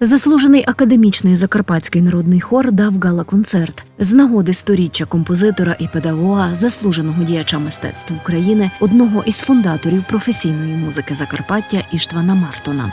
Заслужений академічний закарпатський народний хор дав гала-концерт з нагоди сторіччя композитора і педагога, заслуженого діяча мистецтв України, одного із фундаторів професійної музики Закарпаття Іштвана Мартона.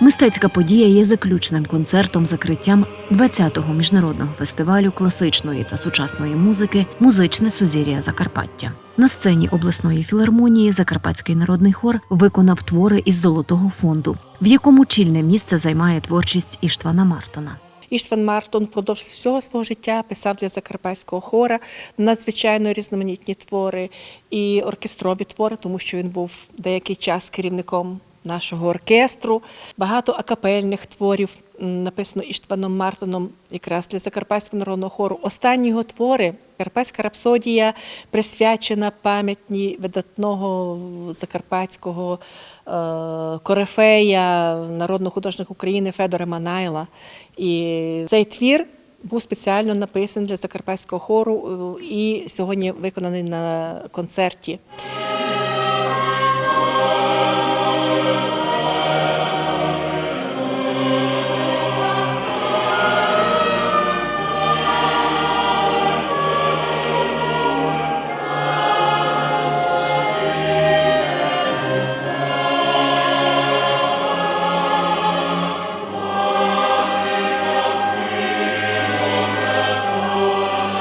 Мистецька подія є заключним концертом закриттям 20-го міжнародного фестивалю класичної та сучасної музики Музичне сузір'я Закарпаття. На сцені обласної філармонії Закарпатський народний хор виконав твори із золотого фонду, в якому чільне місце займає творчість Іштвана Мартона. Іштван Мартон впродовж всього свого життя писав для закарпатського хора надзвичайно різноманітні твори і оркестрові твори, тому що він був деякий час керівником нашого оркестру. Багато акапельних творів написано Іштваном Мартоном якраз для закарпатського народного хору. Останні його твори Карпатська рапсодія присвячена пам'ятні видатного закарпатського е, корифея, народного художника України Федора Манайла. І цей твір був спеціально написаний для закарпатського хору е, і сьогодні виконаний на концерті.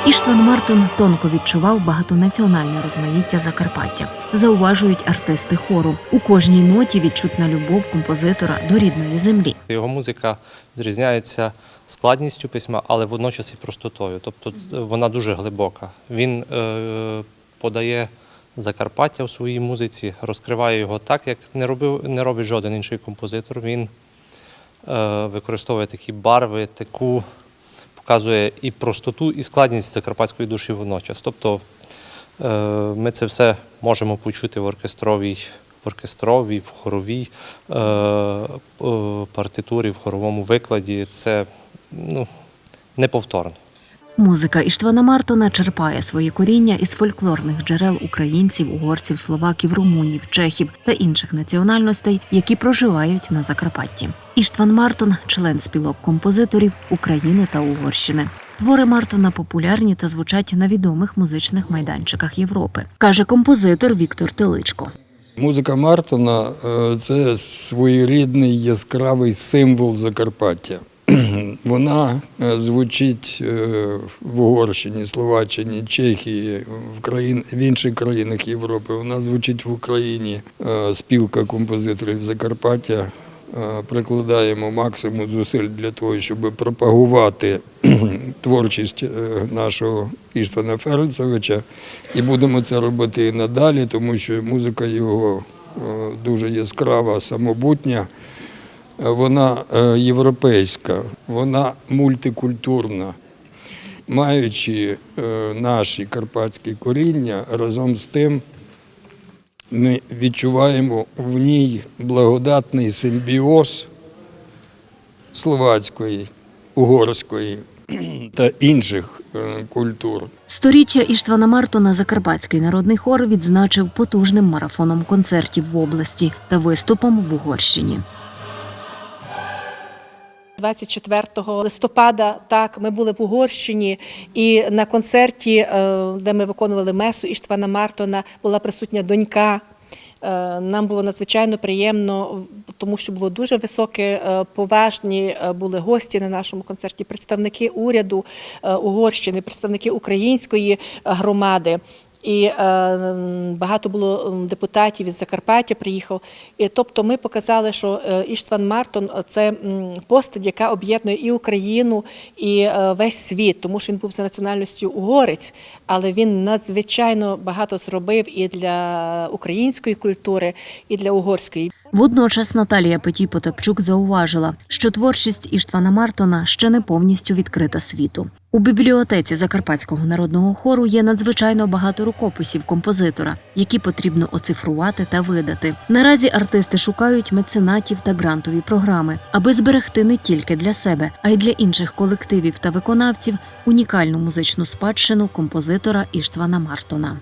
Іштван Мартон тонко відчував багатонаціональне розмаїття Закарпаття. Зауважують артисти хору. У кожній ноті відчутна любов композитора до рідної землі. Його музика відрізняється складністю письма, але водночас і простотою. Тобто е, вона дуже глибока. Він е, подає Закарпаття в своїй музиці, розкриває його так, як не робив, не робить жоден інший композитор. Він е, використовує такі барви, таку показує і простоту, і складність закарпатської душі водночас. Тобто е, ми це все можемо почути в оркестровій, в оркестровій, в хоровій е, е, партитурі, в хоровому викладі. Це ну, неповторно. Музика Іштвана Мартона черпає своє коріння із фольклорних джерел українців, угорців, словаків, румунів, чехів та інших національностей, які проживають на Закарпатті. Іштван Мартон член спілок композиторів України та Угорщини. Твори Мартона популярні та звучать на відомих музичних майданчиках Європи, каже композитор Віктор Теличко. Музика Мартона е, це своєрідний яскравий символ Закарпаття. Вона е, звучить е, в Угорщині, Словаччині, Чехії, в, країн, в інших країнах Європи. Вона звучить в Україні. Е, Спілка композиторів Закарпаття. Прикладаємо максимум зусиль для того, щоб пропагувати творчість нашого Іштвана Ференцевича. І будемо це робити і надалі, тому що музика його дуже яскрава, самобутня. Вона е, європейська, вона мультикультурна. Маючи е, наші карпатські коріння, разом з тим ми відчуваємо в ній благодатний симбіоз словацької, угорської та інших е, культур. Сторіччя Іштвана Мартона Закарпатський народний хор відзначив потужним марафоном концертів в області та виступом в Угорщині. 24 листопада так ми були в Угорщині, і на концерті, е, де ми виконували месу Іштвана Мартона, була присутня донька. Е, Нам було надзвичайно приємно, тому що було дуже високе, е, поважні були гості на нашому концерті, представники уряду Угорщини, представники української громади. І е, багато було депутатів із Закарпаття приїхав. І, тобто ми показали, що е, Іштван Мартон це постать, яка об'єднує і Україну, і е, весь світ, тому що він був за національністю угорець, але він надзвичайно багато зробив і для української культури, і для угорської. Водночас Наталія Петій Потапчук зауважила, що творчість Іштвана Мартона ще не повністю відкрита світу. У бібліотеці Закарпатського народного хору є надзвичайно багато рукописів композитора, які потрібно оцифрувати та видати. Наразі артисти шукають меценатів та грантові програми, аби зберегти не тільки для себе, а й для інших колективів та виконавців унікальну музичну спадщину композитора Іштвана Мартона.